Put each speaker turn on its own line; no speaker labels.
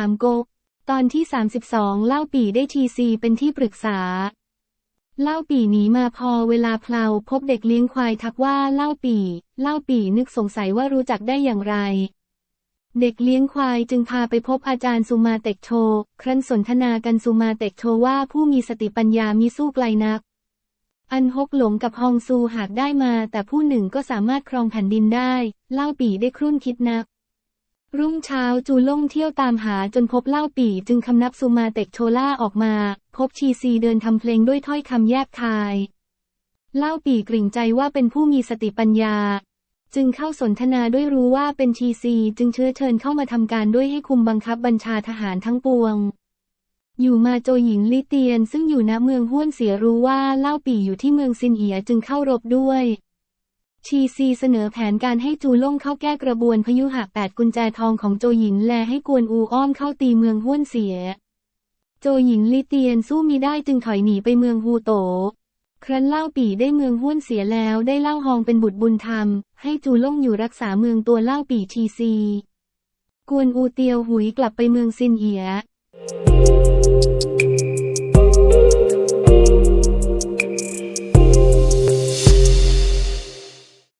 ามก๊ก ตอนที่ 32 เล่าปีได้ทีซีเป็นที่ปรึกษา เล่าปีหนีมาพอเวลาเพลาพบเด็กเลี้ยงควายทักว่าเล่าปี เล่าปีนึกสงสัยว่ารู้จักได้อย่างไร เด็กเลี้ยงควายจึงพาไปพบอาจารย์สุมาเต็กโช ครั้นสนทนากันสุมาเต็กโชว่าผู้มีสติปัญญามีสู้ไกลนัก อันฮกหลงกับฮองซูหากได้มา แต่ผู้หนึ่งก็สามารถครองแผ่นดินได้ เล่าปีได้ครุ่นคิดนัก รุ่งเช้าจูล่งเที่ยวตามหาจนพบเล่าปี่จึงคำนับสุมาเต็กโชล่าออกมา พบชีซีเดินทำเพลงด้วยถ้อยคำแยบคาย เล่าปี่กริ่งใจว่าเป็นผู้มีสติปัญญา จึงเข้าสนทนาด้วยรู้ว่าเป็นชีซีจึงเชื้อเชิญเข้ามาทำการด้วยให้คุมบังคับบัญชาทหารทั้งปวง อยู่มาโจหญิงลิเตียนซึ่งอยู่ณเมืองห้วนเสียรู้ว่าเล่าปี่อยู่ที่เมืองซินเอียจึงเข้ารบด้วย ชีซีเสนอแผนการให้จูล่งเข้าแก้กระบวนพยุหะแปดกุญแจทองของโจหญินแลให้กวนอูอ้อมเข้าตีเมืองห้วนเสีย โจหญิงลิเตียนสู้มีได้จึงถอยหนีไปเมืองฮูโต ครั้นเล่าปี่ได้เมืองห้วนเสียแล้วได้เล่าฮองเป็นบุตรบุญธรรม ให้จูล่งอยู่รักษาเมืองตัวเล่าปี่ชีซี กวนอูเตียวหุยกลับไปเมืองซินเอีย